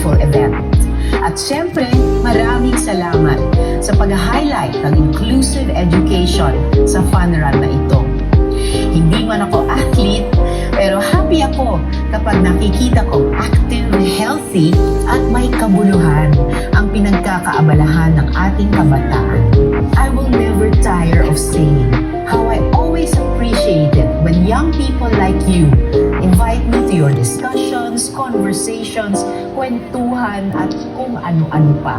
meaningful event. At syempre, maraming salamat sa pag-highlight ng inclusive education sa fun run na ito. Hindi man ako athlete, pero happy ako kapag nakikita ko active, healthy, at may kabuluhan ang pinagkakaabalahan ng ating kabataan discussions, conversations, kwentuhan at kung ano-ano pa.